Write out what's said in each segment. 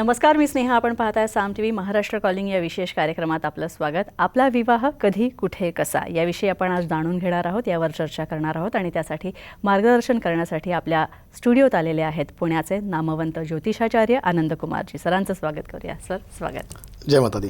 नमस्कार मी स्नेहा. आपण पाहताय Saam T V Maharashtra calling या विशेष कार्यक्रमात आपलं स्वागत. आपला विवाह कधी कुठे कसा याविषयी आपण आज जाणून घेणार आहोत यावर चर्चा करणार आहोत आणि त्यासाठी मार्गदर्शन करण्यासाठी आपल्या स्टुडिओत आलेले आहेत पुण्याचे नामवंत ज्योतिषाचार्य आनंद कुमारजी. सरांचं स्वागत करूया. सर स्वागत. जय माता दी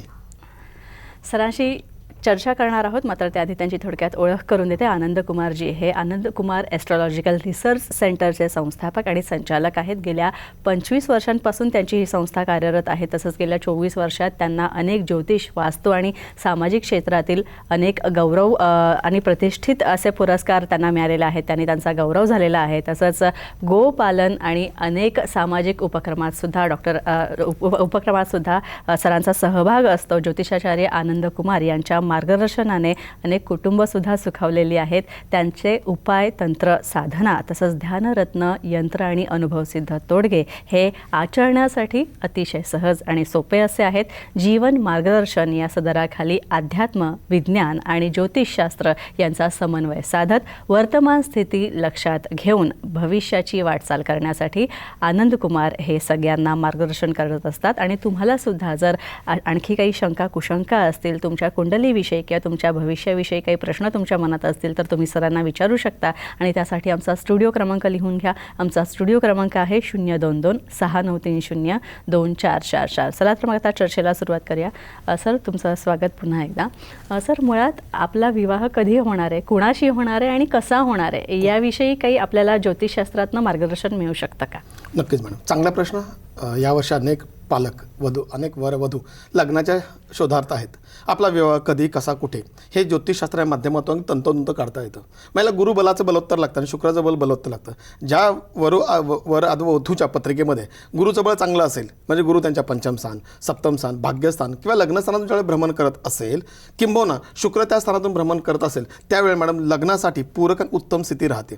सरांशी चर्चा करणार आहोत मात्र त्याआधी त्यांची थोडक्यात ओळख करून देते आनंद कुमारजी हे आनंद कुमार ॲस्ट्रॉलॉजिकल रिसर्च सेंटरचे संस्थापक आणि संचालक आहेत. गेल्या पंचवीस वर्षांपासून त्यांची ही संस्था कार्यरत आहे. तसंच गेल्या चोवीस वर्षात त्यांना अनेक ज्योतिष वास्तू आणि सामाजिक क्षेत्रातील अनेक गौरव आणि प्रतिष्ठित असे पुरस्कार त्यांना मिळालेले आहेत. त्यांनी त्यांचा गौरव झालेला आहे. तसंच गोपालन आणि अनेक सामाजिक उपक्रमात सुद्धा डॉक्टर उप उपक्रमात सुद्धा सरांचा सहभाग असतो. ज्योतिषाचार्य आनंद कुमार यांच्या मार्गदर्शनाने अनेक कुटुंबसुद्धा सुखावलेली आहेत. त्यांचे उपाय तंत्र साधना तसंच ध्यानरत्न यंत्र आणि अनुभवसिद्ध तोडगे हे आचरण्यासाठी अतिशय सहज आणि सोपे असे आहेत. जीवन मार्गदर्शन या सदराखाली अध्यात्म विज्ञान आणि ज्योतिषशास्त्र यांचा समन्वय साधत वर्तमान स्थिती लक्षात घेऊन भविष्याची वाटचाल करण्यासाठी आनंदकुमार हे सगळ्यांना मार्गदर्शन करत असतात. आणि तुम्हाला सुद्धा जर आणखी काही शंका कुशंका असतील तुमच्या कुंडली कुंडलीविषयी किंवा तुमच्या भविष्याविषयी काही प्रश्न तुमच्या मनात असतील तर तुम्ही सरांना विचारू शकता. आणि त्यासाठी आमचा स्टुडिओ क्रमांक लिहून घ्या. आमचा स्टुडिओ क्रमांक आहे शून्य दोन दोन सहा नऊ तीन शून्य दोन चार चार चार. चला तर मग आता चर्चेला सुरुवात करूया. सर तुमचं स्वागत पुन्हा एकदा. सर मुळात आपला विवाह कधी होणार आहे? कुणाशी होणार आहे आणि कसा होणार आहे? याविषयी काही आपल्याला ज्योतिषशास्त्रातनं मार्गदर्शन मिळू शकतं का? नक्कीच मॅडम. चांगला प्रश्न. यावर्षी अनेक पालक वधू अनेक वर वधू लग्नाच्या शोधार्थ आहेत. आपला विवाह कधी कसा कुठे? हे ज्योतिषशास्त्राच्या माध्यमातून तंतोतंत काढता येतं. मला गुरुबलाचं बलोत्तर लागतं आणि शुक्राचं बल बलोत्तर लागतं. ज्या वरु व- वर वधूच्या पत्रिकेमध्ये गुरुचं बळ चांगलं असेल म्हणजे गुरु त्यांच्या पंचम स्थान सप्तम स्थान भाग्यस्थान किंवा लग्नस्थानातून ज्यावेळी भ्रमण करत असेल किंबहुना शुक्र त्या स्थानातून भ्रमण करत असेल त्यावेळी मॅडम लग्नासाठी पूरक आणि उत्तम स्थिती राहते.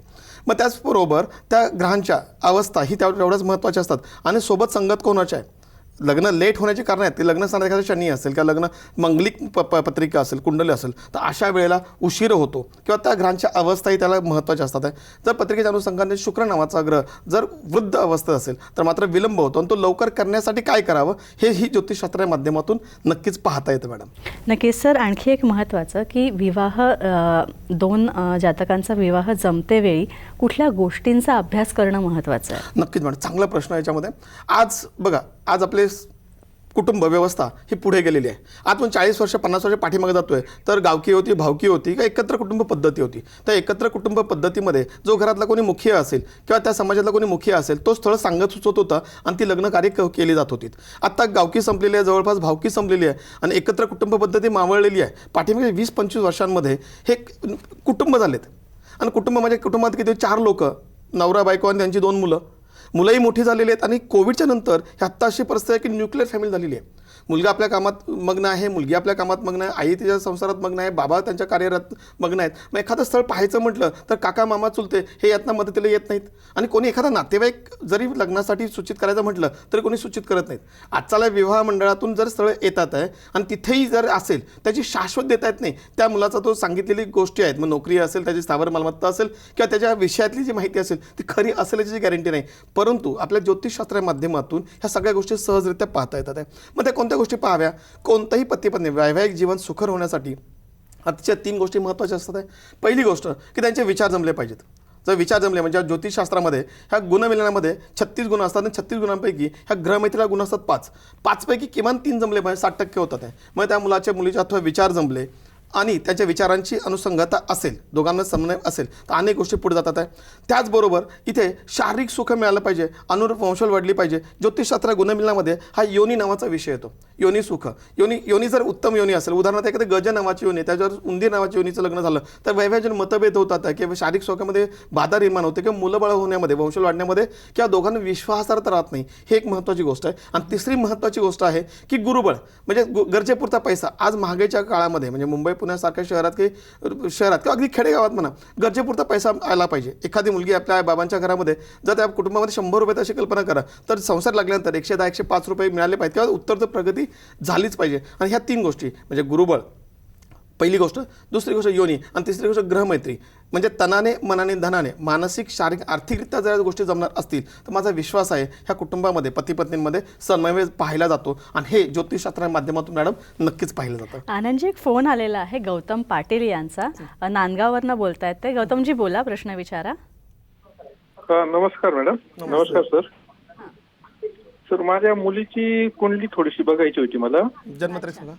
मग त्याचबरोबर त्या ग्रहांच्या अवस्था ही त्या तेवढ्याच महत्त्वाच्या असतात. आणि सोबत संगत कोणाच्या आहे? लग्न लेट होण्याची कारण आहेत. ते लग्न स्थानात एखादं शनी असेल किंवा लग्न मंगलिक प प पत्रिका असेल कुंडली असेल तर अशा वेळेला उशीर होतो. किंवा त्या ग्रहांच्या अवस्थाही त्याला महत्त्वाच्या असतात. आहे जर पत्रिकेच्या अनुषंगाने शुक्र नावाचा ग्रह जर वृद्ध अवस्था असेल तर मात्र विलंब होतो आणि तो लवकर करण्यासाठी काय करावं हे ही ज्योतिषशास्त्राच्या माध्यमातून नक्कीच पाहता येतं मॅडम. नक्कीच सर. आणखी एक महत्त्वाचं की विवाह दोन जातकांचा विवाह जमतेवेळी कुठल्या गोष्टींचा अभ्यास करणं महत्त्वाचं आहे? नक्कीच मॅडम. चांगला प्रश्न याच्यामध्ये. आज बघा आज आपले कुटुंब व्यवस्था ही पुढे गेलेली आहे. आज चाळीस वर्ष पन्नास वर्ष पाठीमागे जातोय. तर गावकी होती भावकी होती का एकत्र कुटुंब पद्धती होती. त्या एकत्र कुटुंब पद्धतीमध्ये जो घरातला कोणी मुखिया असेल किंवा त्या समाजातला कोणी मुखिया असेल तो स्थळ सांगत सुचवत होता आणि ती लग्न कार्य क- केली जात होती. आत्ता गावकी संपलेली आहे जवळपास भावकी संपलेली आहे आणि एकत्र कुटुंब पद्धती मावळलेली आहे. पाठीमागे वीस पंचवीस वर्षांमध्ये हे कुटुंब झालेत. आणि कुटुंब म्हणजे कुटुंबात किती चार लोक नवरा बायको आणि त्यांची दोन मुलं. मुलंही मोठी झालेली आहेत आणि कोविडच्या नंतर ही आत्ता अशी परिस्थिती आहे की न्यूक्लिअर फॅमिली झालेली आहे. मुलगा आपल्या कामात मग्न आहे मुलगी आपल्या कामात मग्न आहे आई तिच्या संसारात मग्न आहे बाबा त्यांच्या कार्यरत मग्न आहेत. मग एखादं स्थळ पाहायचं म्हटलं तर काका मामा चुलते हे यातना मदतीला येत नाहीत. आणि कोणी एखादा नातेवाईक जरी लग्नासाठी सूचित करायचं म्हटलं तरी कोणी सूचित करत नाहीत. आजचाला विवाह मंडळातून जर स्थळ येतात आहे आणि तिथेही जर असेल त्याची शाश्वत देता येत नाही. त्या मुलाचा तो सांगितलेली गोष्टी आहेत. मग नोकरी असेल त्याची स्थावर मालमत्ता असेल किंवा त्याच्या विषयातली जी माहिती असेल ती खरी असेल याची गॅरंटी नाही. परंतु आपल्या ज्योतिषशास्त्राच्या माध्यमातून ह्या सगळ्या गोष्टी सहजरित्या पाहता येतात आहे. मग त्या कोणत्या गोष्टी पाहाव्या? कोणतंही पती पत्नी वैवाहिक जीवन सुखर होण्यासाठी अतिशय तीन गोष्टी महत्त्वाच्या असतात. पहिली गोष्ट की त्यांचे विचार जमले पाहिजेत. जर विचार जमले म्हणजे ज्योतिषशास्त्रामध्ये ह्या गुणमिलनामध्ये छत्तीस गुण असतात आणि छत्तीस गुणांपैकी ह्या ग्रहमैत्रीला गुण असतात पाच. पाचपैकी किमान तीन जमले पाहिजे साठ टक्के होतात. आहे मग त्या मुलाच्या मुलीचे अथवा विचार जमले आणि त्याच्या विचारांची अनुसंगता असेल दोघांना समन्वय असेल तर अनेक गोष्टी पुढे जातात आहे. त्याचबरोबर इथे शारीरिक सुख मिळालं पाहिजे अनुरूप वंशल वाढली पाहिजे. ज्योतिषशास्त्र गुणमिलनामध्ये हा योनी नावाचा विषय येतो. योनी सुख. योनी योनी जर उत्तम योनी असेल उदाहरणार्थ एखादं गज नावाची योनी त्याच्यावर उंदीर नावाची योनीचं लग्न झालं तर वैवाहिक मतभेद होतात किंवा शारीरिक सुखामध्ये बाधा निर्माण होते किंवा मुलं बाळ होण्यामध्ये वंशल वाढण्यामध्ये किंवा दोघांना विश्वासार्थ राहत नाही हे एक महत्त्वाची गोष्ट आहे. आणि तिसरी महत्त्वाची गोष्ट आहे की गुरुबळ म्हणजे गरजेपुरता पैसा. आज महागाईच्या काळामध्ये म्हणजे मुंबई पुण्यासारख्या शहरात की शहरात किंवा अगदी खेडेगावात म्हणा गरजेपुरता पैसा आला पाहिजे. एखादी मुलगी आपल्या बाबांच्या घरामध्ये जर त्या कुटुंबामध्ये शंभर रुपये अशी कल्पना करा तर संसार लागल्यानंतर एकशे दहा एकशे पाच रुपये मिळाले पाहिजे किंवा उत्तर प्रगती झालीच पाहिजे. आणि ह्या तीन गोष्टी म्हणजे गुरुबळ पहिली गोष्ट. दुसरी गोष्ट योनी. आणि तिसरी गोष्ट ग्रहमैत्री म्हणजे तनाने मनाने धनाने मानसिक शारीरिक आर्थिकरित्या जर गोष्टी जमणार असतील तर माझा विश्वास आहे ह्या कुटुंबामध्ये पती पत्नींमध्ये समन्वय पाहिला जातो. आणि हे ज्योतिषशास्त्राच्या माध्यमातून मॅडम नक्कीच पाहिलं जातं. आनंदजी एक फोन आलेला आहे गौतम पाटील यांचा. अ, नांदगाववरनं बोलतायत ते. गौतमजी बोला प्रश्न विचारा. हा नमस्कार मॅडम. नमस्कार. सर. सर माझ्या मुलीची कुंडली थोडीशी बघायची होती मला. जन्मतारीख सांगा.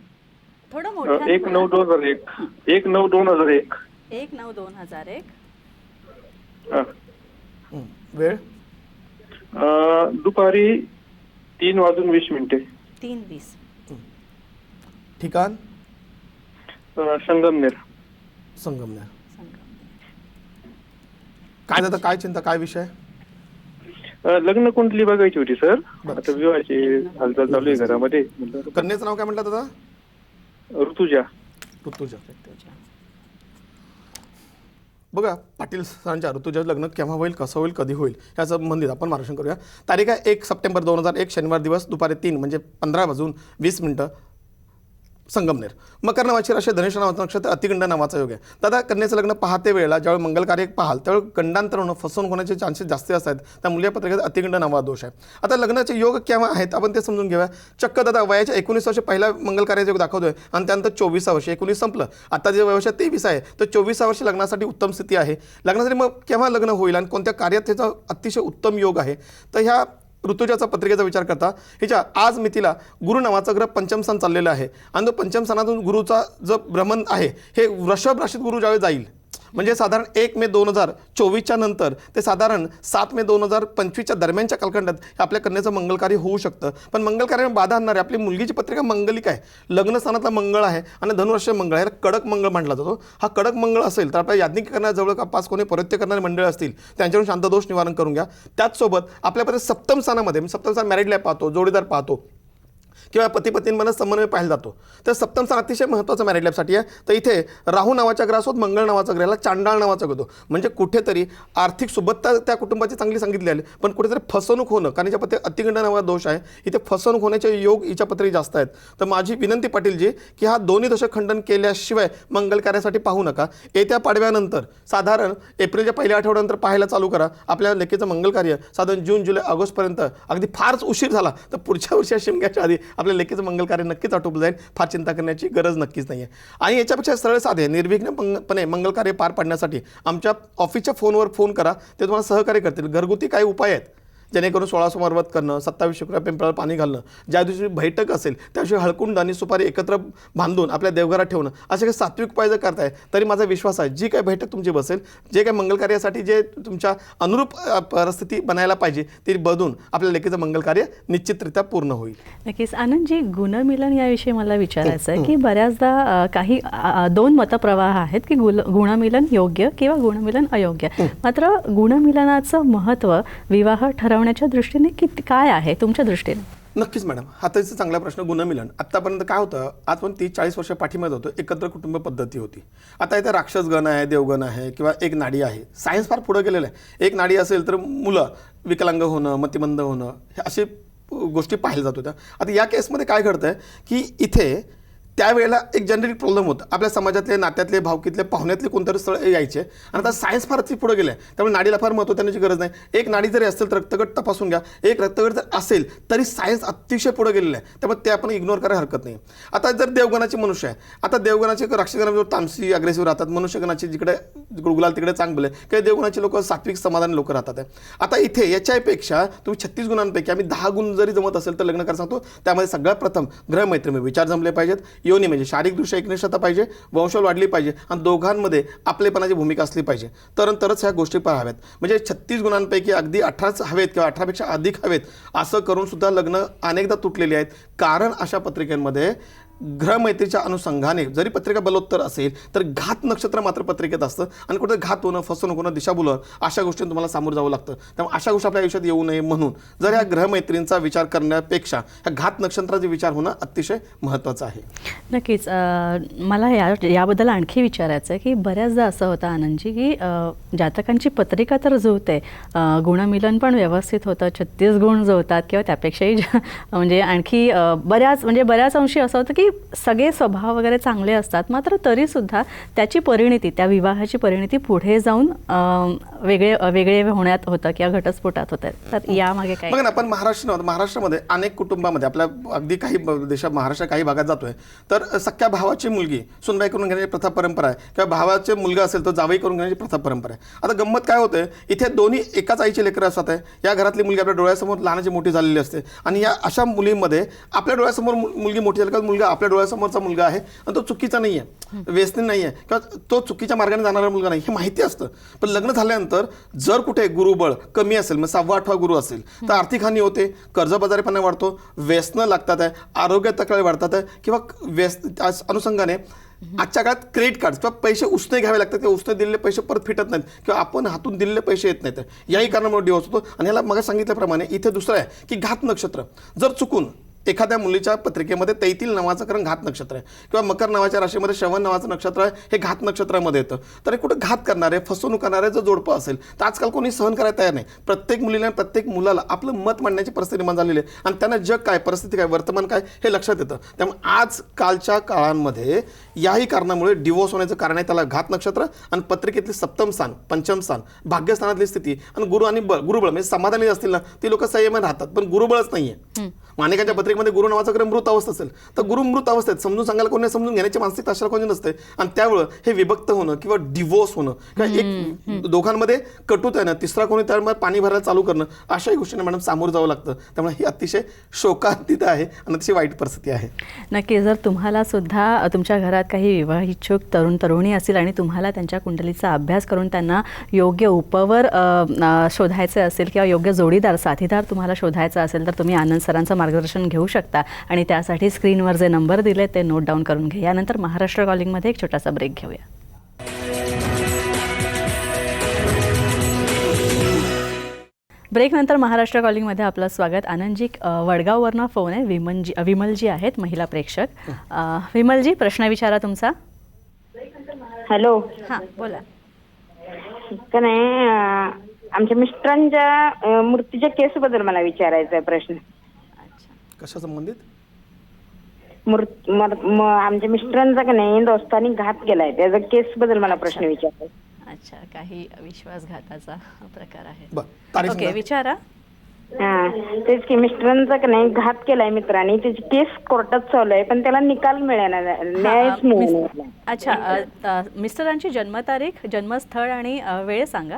थोडं मोठं एक नऊ दोन हजार एक. एक नऊ दोन हजार एक. एक नऊ दोन हजार एक. हा. वेळ? अ, दुपारी तीन वाजून वीस मिनिटे. तीन वीस. ठिकाण? अ, संगमनेर. संगमनेर. काय जातं काय चिंता काय विषय? अ, लग्न कुंडली बघायची होती सर. आता विवाहाची हालचाल चालू आहे घरामध्ये. कन्याचं नाव काय म्हटलं दादा? ऋतुजा. ऋतुजा. बघा पाटील सरांच्या ऋतुजा लग्न केव्हा होईल कसं होईल कधी होईल या संबंधित आपण मार्गदर्शन करूया. तारीख आहे एक सप्टेंबर दोन हजार एक शनिवार दिवस दुपारी तीन म्हणजे पंधरा वाजून वीस मिनिटं. संगमनेर. मकर नावाची राशी धनुष्य नावाचं नक्षत्र अतिगंड नावाचा योग आहे. दादा कन्याचं लग्न पाहते वेळेला ज्यावेळी मंगल कार्य पाहाल त्यावेळी गंडांतर होणं फसवणूक होण्याचे चान्सेस जास्त असतात. त्या मूल्यपत्रिकेत अतिगंड नावा दोष आहे. आता लग्नाचे योग केव्हा आहेत? आपण ते समजून घेऊया. चक्क दादा वयाच्या एकोणीस वर्ष पहिला मंगल कार्याचा योग दाखवतोय आणि त्यानंतर चोवीसा वर्ष एकोणीस संपलं. आता जे वयाच्या तेवीस आहे तर चोवीसा वर्ष लग्नासाठी उत्तम स्थिती आहे. लग्नासाठी मग केव्हा लग्न होईल आणि कोणत्या कार्यात त्याचा अतिशय उत्तम योग आहे? तर ह्या ऋतुजाचा पत्रिकेचा विचार करता हिच्या आज मितीला गुरु नावाचा ग्रह पंचम सण चाललेला आहे. आणि तो पंचम सणातून गुरुचा जो भ्रमण आहे हे वृषभ राशीत गुरु ज्यावेळी जाईल म्हणजे साधारण एक मे दोन हजार चोवीसच्या नंतर ते साधारण सात मे दोन हजार पंचवीसच्या दरम्यानच्या कालखंडात हे आपल्या कन्याचं मंगलकार्य होऊ शकतं. पण मंगल बाधा आणणारी आपली मुलगीची पत्रिका मंगलिक आहे लग्नस्थानातला मंगळ आहे आणि धनुराष्ट्र मंगळ आहे. याला कडक मंगळ म्हटला जातो. हा कडक मंगळ असेल तर आपल्या याज्ञिक करण्याजवळ का पाच कोणी परत्य करणारे मंडळ असतील त्यांच्याकडून शांतदोष निवारण करून घ्या. त्याचसोबत आपल्यापर्यंत सप्तम स्थानामध्ये सप्तम स्थान मॅरिड लाईफ पाहतो जोडीदार पाहतो किंवा पती पत्नींमध्ये समन्वय पाहिला जातो. तर सप्तम स्थान अतिशय महत्त्वाचं मॅरिड लाईफसाठी आहे. तर इथे राहू नावाच्या ग्रहासोबत मंगळ नावाचा ग्रहाला चांडाळ नावाचा घेतो म्हणजे कुठेतरी आर्थिक सुबत्ता त्या कुटुंबाची चांगली सांगितली आली. पण कुठेतरी फसवणूक होणं कारण हिच्या पत्रे अतिगंड नावा दोष आहे. इथे फसवणूक होण्याचे योग हिच्या पत्री जास्त आहेत. तर माझी विनंती पाटीलजी की हा दोन्ही दशक खंडन केल्याशिवाय मंगल कार्यासाठी पाहू नका. येत्या पाडव्यानंतर साधारण एप्रिलच्या पहिल्या आठवड्यानंतर पाहायला चालू करा. आपल्या लेखीचं मंगल कार्य साधारण जून जुलै ऑगस्टपर्यंत अगदी फारच उशीर झाला. तर पुढच्या वर्षी शिमग्याच्या आधी आपल्या लेकीचं मंगल कार्य नक्कीच आटोपलं जाईल फार चिंता करण्याची गरज नक्कीच नाही आहे आणि याच्यापेक्षा सरळ साधे निर्विघ्नपणे मंगल कार्य पार पाडण्यासाठी आमच्या ऑफिसच्या फोनवर फोन करा ते तुम्हाला सहकार्य करतील. घरगुती काही उपाय आहेत जेणेकरून सोळा सोमवार करणं सत्तावीस शुक्र पिंपळाला पाणी घालणं ज्या दिवशी बैठक असेल त्या दिवशी हळकुंड आणि सुपारी एकत्र बांधून आपल्या देवघरात ठेवणं असे काही सात्विक उपाय जर करताय तरी माझा विश्वास आहे जी काही बैठक तुमची बसेल जे काही मंगल कार्यासाठी जे तुमच्या अनुरूप परिस्थिती बनायला पाहिजे ती बदून आपल्या लेखीचं मंगल कार्य निश्चितरित्या पूर्ण होईल. नक्कीच. आनंदजी गुणमिलन याविषयी मला विचारायचं आहे की बऱ्याचदा काही दोन मतप्रवाह आहेत की गुल गुणमिलन योग्य किंवा गुणमिलन अयोग्य. मात्र गुणमिलनाचं महत्त्व विवाह वाढवण्याच्या दृष्टीने किती काय आहे तुमच्या दृष्टीने? नक्कीच मॅडम. हा तरी चांगला प्रश्न गुणमिलन. आत्तापर्यंत काय होतं आज पण तीस चाळीस वर्ष पाठीमध्ये होतो एकत्र कुटुंब पद्धती होती. आता इथे राक्षसगण आहे देवगण आहे किंवा एक नाडी आहे. सायन्स फार पुढं गेलेलं आहे. एक नाडी असेल तर मुलं विकलांग होणं मतिमंद होणं हे असे गोष्टी पाहिल्या जात होत्या. आता या केसमध्ये काय घडतं आहे की इथे त्यावेळेला एक जनरिक प्रॉब्लेम होता. आपल्या समाजातले नात्यातले भावकीतले पाहुण्यातले कोणतरी स्थळ यायचे. आणि आता सायन्स फारच पुढे गेलं आहे त्यामुळे नाडीला फार महत्त्व देण्याची गरज नाही. एक नाडी जरी असेल तर रक्तगट तपासून घ्या. एक रक्तगट जर असेल तरी सायन्स अतिशय पुढे गेलेलं आहे. त्यामुळे ते आपण इग्नोर करायला हरकत नाही. आता जर देवगणाचे मनुष्य आहे आता देवगणाचे राक्षसगणावर तामसी अग्रेसिव्ह राहतात मनुष्यगणाचे जिकडे गुळगुलाल तिकडे चांगलं आहे काही देवगणाचे लोक सात्विक समाधान लोक राहतात. आता इथे याच्यापेक्षा तुम्ही छत्तीस गुणांपैकी आम्ही दहा गुण जरी जमत असेल तर लग्न करायला सांगतो. त्यामध्ये सगळ्यात प्रथम ग्रहमैत्री विचार जमले पाहिजेत. योनी म्हणजे शारीरिकदृष्ट्या एकनिष्ठता पाहिजे वंशावळ वाढली पाहिजे आणि दोघांमध्ये आपलेपणाची भूमिका असली पाहिजे. तर तरच ह्या गोष्टी पाहाव्यात. म्हणजे छत्तीस गुणांपैकी अगदी अठराच हवेत किंवा अठरापेक्षा अधिक हवेत असं करून सुद्धा लग्न अनेकदा तुटलेली आहेत. कारण अशा पत्रिकेमध्ये ग्रहमैत्रीच्या अनुषंगाने जरी पत्रिका बलोत्तर असेल तर घात नक्षत्र मात्र पत्रिकेत असतं. आणि कुठे घात होणं फसवणूक होणं दिशाभूल अशा गोष्टी तुम्हाला सामोरं जावं लागतं. त्यामुळे अशा गोष्टी आपल्या आयुष्यात येऊ नये म्हणून. जर ह्या ग्रहमैत्रींचा विचार करण्यापेक्षा ह्या घात नक्षत्राचा विचार होणं अतिशय महत्त्वाचं आहे. नक्कीच. मला या याबद्दल आणखी विचारायचं आहे की बऱ्याचदा असं होतं आनंदजी की जातकांची पत्रिका तर जुळते. गुणमिलन पण व्यवस्थित होतं छत्तीस गुण जुळतात किंवा त्यापेक्षाही म्हणजे आणखी बऱ्याच म्हणजे बऱ्याच अंशी असं होतं की सगळे स्वभाव वगैरे चांगले असतात मात्र तरीसुद्धा त्याची परिणिती त्या विवाहाची परिणिती पुढे जाऊन वेगळे वेगळे होण्यात होतं किंवा घटस्फोटात होतं. तर यामागे काय? बघा ना आपण महाराष्ट्र महाराष्ट्रामध्ये अनेक कुटुंबामध्ये आपल्या अगदी काही देशात महाराष्ट्र काही भागात जातोय. तर सख्या भावाची मुलगी सुनबाई करून घेण्याची प्रथा परंपरा आहे. किंवा भावाचे मुलगा असेल तर जावई करून घेण्याची प्रथा परंपरा आहे. आता गंमत काय होते इथे दोन्ही एकाच आईचे लेकरं असतात आहे. या घरातली मुलगी आपल्या डोळ्यासमोर लहानाची मोठी झालेली असते. आणि या अशा मुलींमध्ये आपल्या डोळ्यासमोर मुलगी मोठी झाली का मुलगा आपल्या डोळ्यासमोरचा मुलगा आहे आणि तो चुकीचा नाही आहे व्यसनी नाही आहे किंवा तो चुकीच्या मार्गाने जाणारा मुलगा नाही हे माहिती असतं. पण लग्न झाल्यानंतर जर कुठे गुरुबळ कमी असेल मग सहावा आठवा गुरु असेल तर आर्थिक हानी होते कर्जबाजारीपणा वाढतो व्यसनं लागतात आहे आरोग्य तक्रारी वाढतात आहे किंवा व्यस अनुषंगाने आजच्या काळात क्रेडिट कार्ड किंवा पैसे उसने घ्यावे लागतात किंवा उसने दिलेले पैसे परत फिटत नाहीत किंवा आपण हातून दिलेले पैसे येत नाहीत. याही कारणामुळे डिवोर्स होतो. आणि याला मग सांगितल्याप्रमाणे इथे दुसरं आहे की घात नक्षत्र जर चुकून एखाद्या मुलीच्या पत्रिकेमध्ये तैतील नावाचं कारण घात नक्षत्र आहे. किंवा मकर नावाच्या राशीमध्ये श्रवण नावाचं नक्षत्र आहे हे घात नक्षत्रामध्ये येतं. तर हे कुठं घात करणारे फसवणूक करणारे जर जोडपं असेल तर आजकाल कोणी सहन करायला तयार नाही. प्रत्येक मुलीला आणि प्रत्येक मुलाला आपलं मत मांडण्याची परिस्थिती निर्माण झालेली आहे. आणि त्यांना जग काय परिस्थिती काय वर्तमान काय हे लक्षात येतं. त्यामुळे आजकालच्या काळांमध्ये याही कारणामुळे डिवोर्स होण्याचं कारण आहे त्याला घात नक्षत्र आणि पत्रिकेतली सप्तम स्थान पंचम स्थान भाग्यस्थानातली स्थिती आणि गुरु आणि बळ गुरुबळ म्हणजे समाधानी असतील ना ती लोक संयमाने राहतात पण गुरुबळच नाहीये. माणिकांच्या पत्रिकेमध्ये गुरु नावाचा ग्रह मृत अवस्था असेल तर गुरु मृत अवस्थेत समजून सांगायला कोणी समजून घेण्याची मानसिकता अशा कोणी नसते. आणि त्यामुळं हे विभक्त होणं किंवा डिवोर्स होणं किंवा एक दोघांमध्ये कटुता येणं तिसरा कोणी त्यामुळे पाणी भरायला चालू करणं अशाही गोष्टींना मॅडम सामोरं जावं लागतं. त्यामुळे ही अतिशय शोकांतित आहे आणि अतिशय वाईट परिस्थिती आहे. नक्की जर तुम्हाला सुद्धा तुमच्या घरात काही विवाह इच्छुक तरुण तरुणी असतील आणि तुम्हाला त्यांच्या कुंडलीचा अभ्यास करून त्यांना योग्य उपवर शोधायचे असेल किंवा योग्य जोडीदार साथीदार तुम्हाला शोधायचा असेल तर तुम्ही आनंद सरांचं मार्गदर्शन घेऊ शकता. आणि त्यासाठी स्क्रीनवर जे नंबर दिले ते नोट डाऊन करून घ्या. यानंतर महाराष्ट्र कॉलिंगमध्ये एक छोटासा ब्रेक घेऊया. ब्रेकनंतर महाराष्ट्र कॉलिंगमध्ये आपलं स्वागत. आनंदजी वडगाववरनं फोन आहे. विमनजी अ, विमलजी आहेत महिला प्रेक्षक. विमलजी प्रश्न विचारा तुमचा. हॅलो. हां बोला. का नाही आमच्या मिस्टरांच्या मूर्तीच्या केस बद्दल मला विचारायचा आहे प्रश्न. कशा संबंधित? मूर्त आमच्या मिस्टरांचा का नाही दोस्तानी घात केलाय. त्याचा केस बद्दल मला प्रश्न विचारायचा. अच्छा काही विश्वासघाताचा प्रकार आहे. ओके. विचारा. हा तेच की मिस्टरांचा का नाही घात केलाय मित्रांनी त्याची केस कोर्टात चालू आहे पण त्याला निकाल मिळेना न्यायच हां, अच्छा मिस्टरांची जन्मतारीख जन्मस्थळ आणि वेळ सांगा.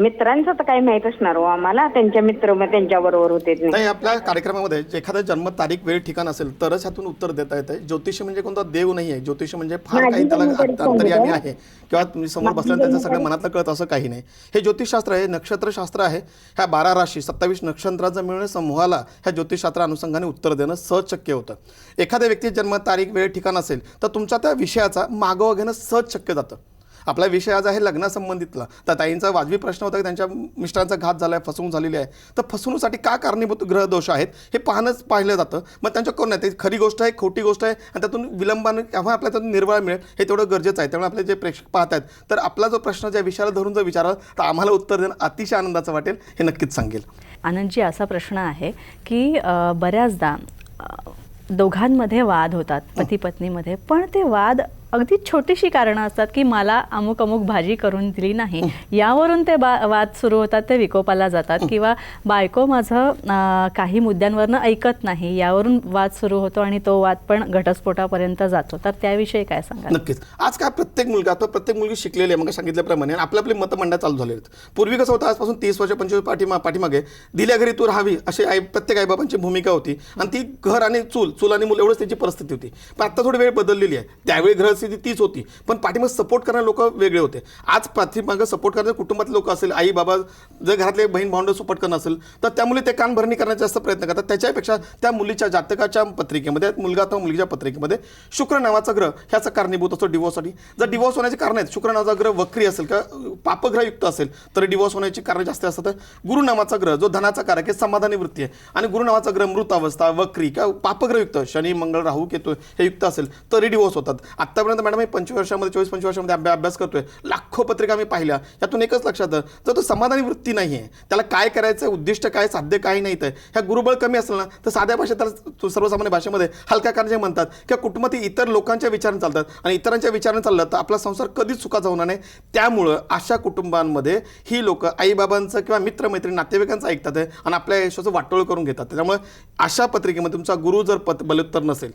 मित्रांचं तर काही माहीत असणार हो आम्हाला. त्यांच्या मित्र मग त्यांच्या बरोबर होते ते. नाही आपल्या कार्यक्रमामध्ये जे एखादा जन्म तारीख वेळ ठिकाण असेल तरच ह्यातून उत्तर देता येते ज्योतिष म्हणजे कोणता देव नाही आहे ज्योतिष म्हणजे फार माझी काही त्याला अंतर्यामी आहे? किंवा तुम्ही समोर बसल्यानंतर त्याचं सगळं मनातलं कळत असं काही नाही. हे ज्योतिषशास्त्र आहे नक्षत्रशास्त्र आहे. ह्या बारा राशी सत्तावीस नक्षत्राचं मिळून समूहाला ह्या ज्योतिषशास्त्र अनुषंगाने उत्तर देणं सहज शक्य होतं. एखाद्या व्यक्ती जन्म तारीख वेळ ठिकाण असेल तर तुमच्या त्या विषयाचा मागोवा घेणं सहज शक्य जातं. आपला विषय आज आहे लग्नासंबंधितला. तर ताईंचा वाजवी प्रश्न होता की त्यांच्या मिस्टरांचा घात झाला आहे फसवणूक झालेली आहे. तर फसवणूसाठी का कारणीभूत ग्रह दोष आहेत हे पाहणंच पाहिलं जातं. मग त्यांच्या कोण नाही ते खरी गोष्ट आहे खोटी गोष्ट आहे आणि त्यातून विलंबानं केव्हा आपल्याला त्यातून निर्वाळ मिळेल हे तेवढं गरजेचं आहे. त्यामुळे आपले जे प्रेक्षक पाहत आहेत तर आपला जो प्रश्न ज्या विषयाला धरून जर विचाराल तर आम्हाला उत्तर देणं अतिशय आनंदाचं वाटेल हे नक्कीच सांगेल. आनंदजी असा प्रश्न आहे की बऱ्याचदा दोघांमध्ये वाद होतात पती पत्नीमध्ये पण ते वाद अगदी छोटीशी कारणं असतात की मला अमुक अमुक भाजी करून दिली नाही. यावरून ते बा वाद सुरू होतात ते विकोपाला जातात किंवा बायको माझं काही मुद्द्यांवरनं ऐकत नाही. यावरून वाद सुरू होतो आणि तो वाद पण घटस्फोटापर्यंत जातो. तर त्याविषयी काय सांगाल? नक्कीच. आज काय प्रत्येक मुलगा तो प्रत्येक मुलगी शिकलेली आहे. मग सांगितल्याप्रमाणे आणि आपले आपले मतं चालू आहेत. पूर्वी कसं होतं आजपासून तीस वर्ष पंचवीस पाठीमा पाठीमागे दिल्या घरी तू राहावी अशी आई प्रत्येक आईबाबांची भूमिका होती. आणि ती घर आणि चूल चूल आणि मूल एवढंच त्याची परिस्थिती होती. पण आता थोडी वेळ बदललेली आहे. त्यावेळी परिस्थिती तीच होती. पण पाठीमागे सपोर्ट करणारे लोक वेगळे होते. आज पाठीमागं सपोर्ट करणारे कुटुंबातले लोक असेल आई बाबा जर घरातले बहीण भावंड सपोर्ट करणं असेल तर त्यामुळे ते कानभरणी करण्याचा जास्त प्रयत्न करतात. त्याच्यापेक्षा त्या मुलीच्या जातकाच्या पत्रिकेमध्ये मुलगा अथवा मुलगीच्या पत्रिकेमध्ये शुक्र नावाचा ग्रह ह्याचा कारणीभूत असतो डिवोर्ससाठी जर डिवोर्स होण्याचे कारण आहेत शुक्र नावाचा ग्रह वक्री असेल किंवा पापग्रहयुक्त असेल तर डिवोर्स होण्याची कारण जास्त असतात. गुरु नावाचा ग्रह जो धनाचा कारक आहे समाधानी वृत्ती आहे. आणि गुरु नावाचा ग्रह मृत अवस्था वक्री किंवा पापग्रहयुक्त शनी मंगळ राहू केतू हे युक्त असेल तरी डिवोर्स होतात. आत्तापर्यंत आतापर्यंत मॅडम मी पंचवीस वर्षामध्ये चोवीस पंचवीस वर्षामध्ये अभ्या अभ्यास करतोय. लाखो पत्रिका मी पाहिल्या. यातून एकच लक्षात जर तो समाधानी वृत्ती नाही आहे त्याला काय करायचं उद्दिष्ट काय साध्य काय नाही तर ह्या गुरुबळ कमी असेल ना तर साध्या भाषेत त्याला सर्वसामान्य भाषेमध्ये हलका कारण जे म्हणतात. किंवा कुटुंबातील इतर लोकांच्या विचारानं चालतात. आणि इतरांच्या विचारानं चाललं तर आपला संसार कधीच चुकाचा होणार नाही. त्यामुळं अशा कुटुंबांमध्ये ही लोक आईबाबांचं किंवा मित्रमैत्रिणी नातेवाईकांचं ऐकतात आणि आपल्या यशाचं वाटोळ करून घेतात. त्यामुळे अशा पत्रिकेमध्ये तुमचा गुरु जर पत बलोत्तर नसेल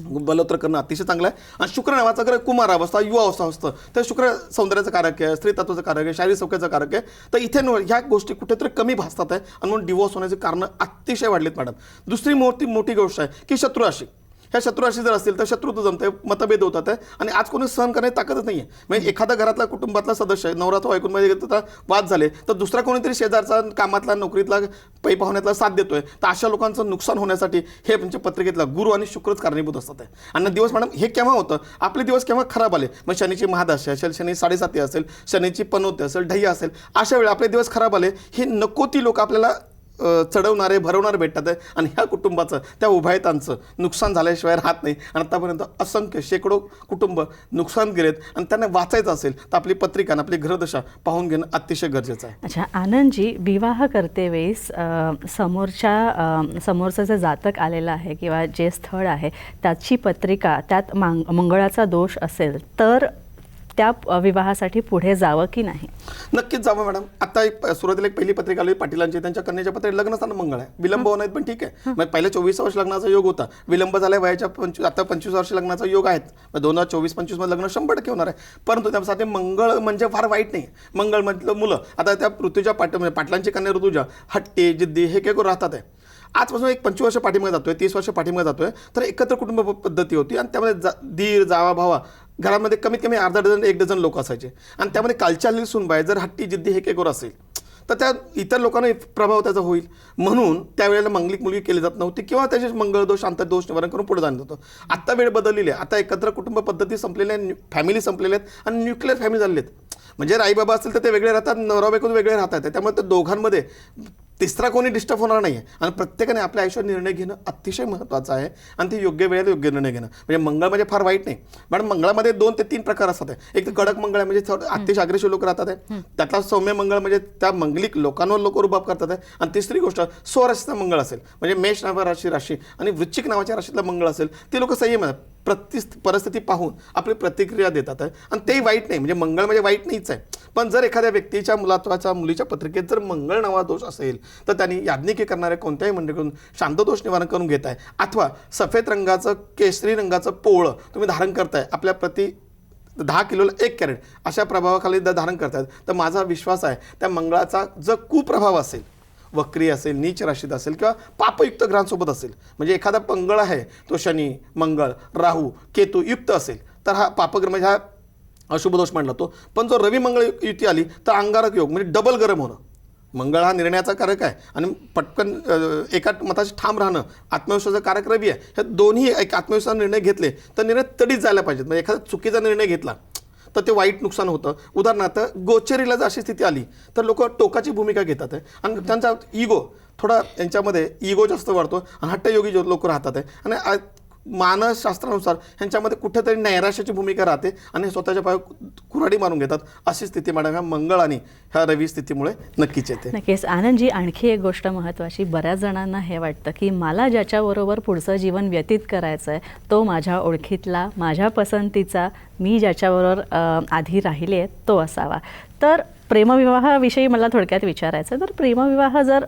बलत्र करणं अतिशय चांगलं आहे. आणि शुक्र नावाचा ग्रह कुमार अवस्था युवा अवस्था असतं. तर शुक्र सौंदर्याचं कारक आहे स्त्री तत्वाचं कारक आहे शारीरिक सौख्याचं कारक आहे. तर इथे ह्या गोष्टी कुठेतरी कमी भासतात आहे. आणि म्हणून डिवोर्स होण्याचे कारणं अतिशय वाढलीत मॅडम दुसरी मोठी मोठी गोष्ट आहे की शत्रुराशी ह्या शत्रुराशी जर असतील तर शत्रुत्व जमते मतभेद होतात आहे आणि आज कोणी सहन करण्याची ताकदच नाही आहे म्हणजे एखादा घरातला कुटुंबातला सदस्य आहे, नवरा तो ऐकून मध्ये गेला तर वाद झाले तर दुसरा कोणीतरी शेजारचा कामातला नोकरीतला पै पाहुण्यातला साथ देतोय. तर अशा लोकांचं नुकसान होण्यासाठी हे म्हणजे पत्रिकेतला गुरु आणि शुक्रच कारणीभूत असतात आहे. आणि दिवस मॅडम हे केव्हा होतं? आपले दिवस केव्हा खराब आले? मग शनीची महादशा असेल शनी साडेसाती असेल शनीची पनोती असेल ढैया असेल अशा वेळी आपले दिवस खराब आले हे नको ती लोक आपल्याला चढवणारे भरवणारे भेटतात आणि ह्या कुटुंबाचं त्या उभायतांचं नुकसान झाल्याशिवाय राहत नाही. आणि आतापर्यंत असंख्य शेकडो कुटुंब नुकसान गेलेत आणि त्यांना वाचायचं असेल तर आपली पत्रिका आणि आपली ग्रहदशा पाहून घेणं अतिशय गरजेचं आहे. अच्छा आनंदजी विवाह करते वेळेस समोरच्या अ, समोरचं जे जातक आलेलं आहे किंवा जे स्थळ आहे त्याची पत्रिका त्यात मांग मंगळाचा दोष असेल तर त्या विवाहासाठी पुढे जावं की नाही? नक्कीच जावं मॅडम. आता एक सुरुवातीला एक पहिली पत्रिका आली पाटीलांची. त्यांच्या कन्याच्या पत्रिकेत लग्न असताना मंगळ आहे. विलंब होणार पण ठीक आहे. मग पहिल्या चोवीस वर्ष लग्नाचा योग होता. विलंब झाला वयाच्या पंचवीस आता पंचवीस वर्ष लग्नाचा योग आहेत. मग दोन हजार चोवीस पंचवीसमध्ये लग्न शंभर टक्के होणार आहे. परंतु त्यासाठी मंगळ म्हणजे फार वाईट नाही. मंगळ म्हटलं मुलं. आता त्या ऋतुजा पाट म्हणजे पाटलांची कन्या ऋतुजा हट्टी जिद्दी हे काही राहतात आहे आजपासून एक पंचवीस वर्ष पाठिंबा जातोय तीस वर्ष पाठिंबा जातोय. तर एकत्र कुटुंब पद्धती होती आणि त्यामध्ये जा दीर जावा भावा घरामध्ये कमीत कमी अर्धा डझन एक डझन लोक असायचे. आणि त्यामध्ये कालच्या सुनबाय जर हट्टी जिद्दी हे केगोर असेल तर त्या इतर लोकांना प्रभाव त्याचा होईल. म्हणून त्यावेळेला मंगलिक मुलगी केली जात नव्हती किंवा त्याचे मंगळदोष शांतदोष निवारण करून पुढे जाणं होतं. आत्ता वेळ बदललेली आहे. आता एकत्र कुटुंब पद्धती संपलेल्या फॅमिली संपलेल्या आहेत आणि न्यूक्लिअर फॅमिली झालेली आहेत. म्हणजे राईबाबा असतील तर ते वेगळे राहतात नवरा बायको वेगळे राहतात. त्यामुळे त्या दोघांमध्ये तिसरा कोणी डिस्टर्ब होणार नाही आहे आणि प्रत्येकाने आपल्या आयुष्यात निर्णय घेणं अतिशय महत्त्वाचं आहे. आणि ते योग्य वेळेला योग्य निर्णय घेणं. म्हणजे मंगळ म्हणजे फार वाईट नाही. मॅडम मंगळामध्ये दोन ते तीन प्रकार असतात. एक तर कडक मंगळ आहे म्हणजे अतिशय अग्रेसिव्ह लोक राहतात. आहे त्यातला सौम्य मंगळ म्हणजे त्या मंगलिक लोकांवर लोक रुबाब करतात. आहे आणि तिसरी गोष्ट स्वराशीचा मंगळ असेल. म्हणजे मेष नावा राशी राशी आणि वृश्चिक नावाच्या राशीतला मंगळ असेल. ते लोक संयम आहेत प्रति परिस्थिती पाहून आपली प्रतिक्रिया देतात. आहे आणि तेही वाईट नाही म्हणजे मंगळ म्हणजे वाईट नाहीच आहे. पण जर एखाद्या व्यक्तीच्या मुलात्वाच्या मुलीच्या पत्रिकेत जर मंगळ नावा दोष असेल तर त्यांनी याज्ञिकी करणाऱ्या कोणत्याही मंडळीकडून शांतदोष निवारण करून घेत आहे. अथवा सफेद रंगाचं केसरी रंगाचं पोळं तुम्ही धारण करताय आपल्या प्रति दहा किलोला एक कॅरेट अशा प्रभावाखाली द धारण करतात तर माझा विश्वास आहे त्या मंगळाचा जर कुप्रभाव असेल वक्री असेल नीच राशीत असेल किंवा पापयुक्त ग्रहांसोबत असेल. म्हणजे एखादा पंगळ आहे तो शनी मंगळ राहू केतू युक्त असेल तर हा पापग्रह म्हणजे हा अशुभ दोष मानला तो. पण जो रवी मंगळ युती आली तर अंगारक योग म्हणजे डबल गरम होणं. मंगळ हा निर्णयाचा कारक आहे आणि पटकन एका मताशी ठाम राहणं आत्मविश्वासाचा कारक रवी आहे. हे दोन्ही एक आत्मविश्वास निर्णय घेतले तर निर्णय तडीच जायला पाहिजेत. म्हणजे एखादा चुकीचा निर्णय घेतला तर ते वाईट नुकसान होतं. उदाहरणार्थ गोचेरीला जर अशी स्थिती आली तर लोक टोकाची भूमिका घेतात आहे. आणि त्यांचा इगो थोडा यांच्यामध्ये इगो जास्त वाढतो आणि हट्टयोगी जो लोक राहतात आहे. आणि मानसशास्त्रानुसार ह्यांच्यामध्ये कुठेतरी नैराश्याची भूमिका राहते आणि स्वतःच्या पाय कुऱ्हाडी मारून घेतात. अशी स्थिती मॅडम ह्या मंगळ आणि ह्या रवी स्थितीमुळे नक्कीच येते. नक्कीच. आनंदजी आणखी एक गोष्ट महत्त्वाची बऱ्याच जणांना हे वाटतं की मला ज्याच्याबरोबर पुढचं जीवन व्यतीत करायचं आहे तो माझ्या ओळखीतला माझ्या पसंतीचा मी ज्याच्याबरोबर आधी राहिले आहे तो असावा. तर प्रेमविवाहाविषयी मला थोडक्यात विचारायचं तर प्रेमविवाह जर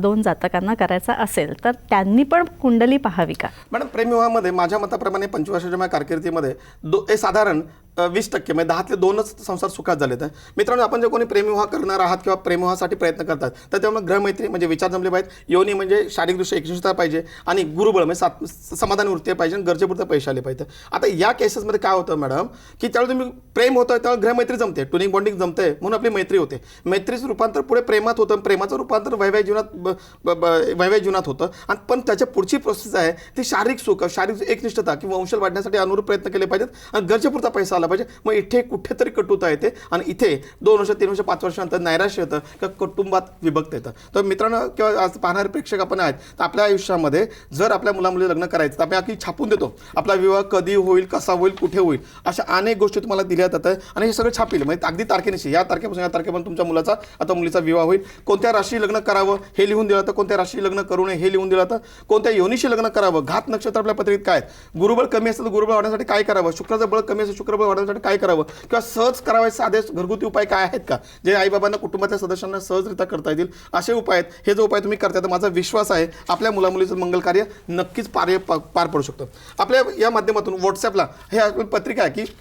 दोन जातकांना करायचा असेल तर त्यांनी पण कुंडली पाहावी का? मॅडम प्रेमविवाहामध्ये माझ्या मताप्रमाणे पंचवीस माझ्या कारकिर्दीमध्ये दो साधारण वीस टक्के म्हणजे दहातले दोनच संसार सुखात झालेत. आहे मित्रांनो आपण जे कोणी प्रेमविवाह करणार आहात किंवा प्रेमविवाहासाठी प्रयत्न करतात तर त्यामुळे ग्रहमैत्री म्हणजे विचार जमले पाहिजेत. योनी म्हणजे शारीरिकदृष्ट्या एकनिष्ठता पाहिजे आणि गुरुबळ म्हणजे सात समाधान वृत्ती पाहिजे आणि गरजेपुरतं पैसे आले पाहिजे आता या केसेसमध्ये काय होतं मॅडम की त्यावेळी तुम्ही प्रेम होतं त्यावेळी ग्रहमैत्री जमते टुनिंग बॉन्डिंग जमते म्हणून आपली मैत्री होते. मैत्रीचं रूपांतर पुढे प्रेमात होतं प्रेमाचं रूपांतर वैवाहिक जीवनात ब- ब- वैवाहिक जीवनात होतं. आणि पण त्याच्या पुढची प्रोसेस आहे ती शारीरिक सुख शारीरिक एकनिष्ठता किंवा वंशल वाढण्यासाठी अनुरूप प्रयत्न केले पाहिजेत आणि गरजेपुरता पैसा आला पाहिजे. मग इथे कुठेतरी कटुता येते आणि इथे दोन वर्ष तीन वर्ष पाच वर्षानंतर नैराश्य येतं किंवा कुटुंबात विभक्त येतं. तर मित्रांनो किंवा आज पाहणारे प्रेक्षक आपण आहेत तर आपल्या आयुष्यामध्ये जर आपल्या मुलामुली लग्न करायचं तर आपण अगदी छापून देतो. आपला विवाह कधी होईल कसा होईल कुठे होईल अशा अनेक गोष्टी तुम्हाला दिल्या जातात आणि हे सगळं छापील. म्हणजे अगदी तारखेनिशी या तारखेपासून या तारखेपर्यंत तुमच्या मुलाचा आता मुलीचा विवाह होईल. कोणत्या राशी लग्न करावं हे लिहून दिलं जातं. कोणत्या राशी लग्न करू नये हे लिहून दिलं जातं. कोणत्या योनिशी लग्न करावं घात नक्षत्र आपल्या पत्रिकेत काय गुरुबळ कमी असेल तर गुरुबळ वाढण्यासाठी काय करावं? शुक्राचं बळ कमी असेल शुक्रबळ वाढवण्यासाठी काय करावं? किंवा सहज करावे साधे घरगुती उपाय काय आहेत का? जे आईबाबांना कुटुंबातल्या सदस्यांना सहजरित्या करता येतील असे उपाय आहेत. हे जो उपाय तुम्ही करताय तर माझा विश्वास आहे आपल्या मुलामुलीचं मंगल कार्य नक्कीच पार पार पडू शकतं. आपल्या या माध्यमातून व्हॉट्सॲपला हे आपली पत्रिका आहे की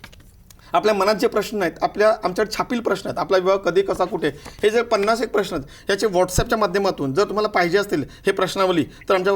आपल्या मनात जे प्रश्न आहेत आपल्या आमच्याकडे छापील प्रश्न आहेत. आपला विवाह कधी कसा कुठे? हे जे पन्नास एक प्रश्न आहेत याचे व्हॉट्सॲपच्या माध्यमातून जर तुम्हाला पाहिजे असतील हे प्रश्नावली तर आमच्या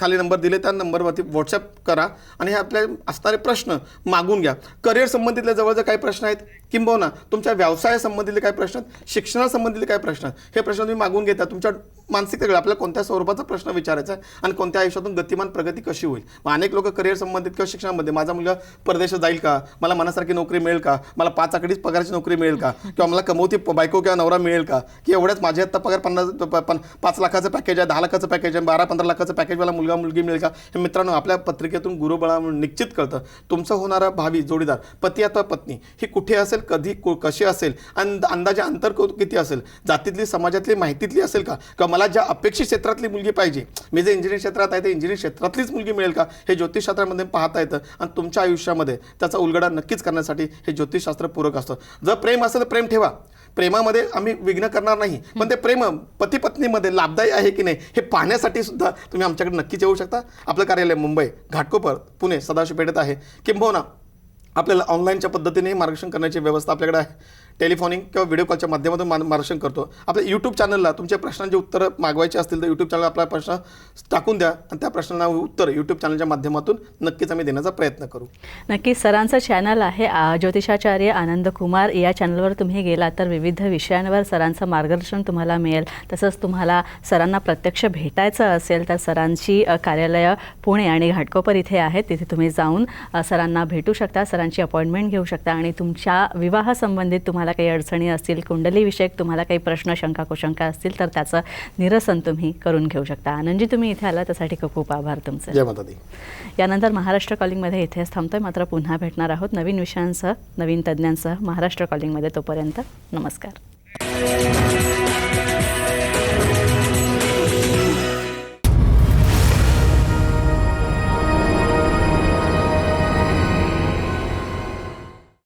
खाली नंबर दिले त्या नंबरवरती व्हॉट्सअप करा आणि हे आपल्या असणारे प्रश्न मागून घ्या. करिअर संबंधितले जवळजवळ काही प्रश्न आहेत? किंबहुना तुमच्या व्यवसायासंबंधीतले काही प्रश्न आहेत? शिक्षणासंबंधीतले काही प्रश्न आहेत? हे प्रश्न तुम्ही मागून घेता. तुमच्या मानसिकतेकडे आपल्याला कोणत्या स्वरूपाचा प्रश्न विचारायचा आहे? आणि कोणत्या आयुष्यातून गतिमान प्रगती कशी होईल? मग अनेक लोक करिअर संबंधित किंवा शिक्षणामध्ये माझा मुलगा परदेशात जाईल का? मला मनासारखी नोकरी मिळेल का? मला पाच आकडीच पगाराची नोकरी मिळेल का? किंवा मला कमवती बायको किंवा नवरा मिळेल का? की एवढ्याच माझ्या आत्ता पगार पन्नास पाच लाखाचं पॅकेज आहे दहा लाखाचं पॅकेज आहे बारा पंधरा लाखाचं पॅकेज मला मुलगा मुलगी मिळेल का? हे मित्रांनो आपल्या पत्रिकेतून गुरुबळा निश्चित कळतं. तुमचं होणारा भावी जोडीदार पती अथवा पत्नी ही कुठे असेल कधी कु- कशी असेल आणि अंदाजे अंतर किती असेल? जातीतली समाजातली माहितीतली असेल का? किंवा मला ज्या अपेक्षित क्षेत्रातली मुलगी पाहिजे मी जे इंजिनिअरिंग क्षेत्रात आहे ते इंजिनिअरिंग क्षेत्रातलीच मुलगी मिळेल का? हे ज्योतिषशास्त्रामध्ये पाहता येतं आणि तुमच्या आयुष्यामध्ये त्याचा उलगडा नक्कीच करण्यासाठी हे ज्योतिषशास्त्र पूरक असतं. जर प्रेम असेल तर प्रेम ठेवा. प्रेमामध्ये आम्ही विघ्न करणार नाही. पण ते प्रेम पती पत्नीमध्ये लाभदायी आहे की नाही हे पाहण्यासाठी सुद्धा तुम्ही आमच्याकडे नक्कीच येऊ शकता. आपलं कार्यालय मुंबई घाटकोपर पुणे सदाशिव पेठेत आहे. किंबहुना आपल्याला ऑनलाईनच्या पद्धतीने मार्गदर्शन करण्याची व्यवस्था आपल्याकडे आहे. टेलिफोनिंग किंवा व्हिडिओ कॉलच्या माध्यमातून मा- मार्गदर्शन करतो. आपल्या यूट्यूब चॅनलला तुमच्या प्रश्नांची उत्तरं मागवायची असतील तर यूट्यूब चॅनल आपला प्रश्न टाकून द्या आणि त्या प्रश्नांना उत्तर यूट्यूब चॅनलच्या माध्यमातून नक्कीच आम्ही देण्याचा प्रयत्न करू. नक्की सरांचं चॅनल आहे ज्योतिषाचार्य आनंद कुमार. या चॅनलवर तुम्ही गेलात तर विविध विषयांवर सरांचं मार्गदर्शन तुम्हाला मिळेल. तसंच तुम्हाला सरांना प्रत्यक्ष भेटायचं असेल तर सरांची कार्यालयं पुणे आणि घाटकोपर इथे आहेत तिथे तुम्ही जाऊन सरांना भेटू शकता सरांची अपॉइंटमेंट घेऊ शकता आणि तुमच्या विवाहासंबंधित तुम्हाला काही अडचणी असतील कुंडलीविषयक तुम्हाला काही प्रश्न शंका कुशंका असतील तर त्याचं निरसन तुम्ही करून घेऊ शकता. आनंदजी तुम्ही इथे आला त्यासाठी खूप खूप आभार तुमचे. जय माता दी. यानंतर महाराष्ट्र कॉलिंगमध्ये इथेच थांबतोय मात्र पुन्हा भेटणार आहोत नवीन विषयांसह नवीन तज्ज्ञांसह महाराष्ट्र कॉलिंगमध्ये तोपर्यंत नमस्कार.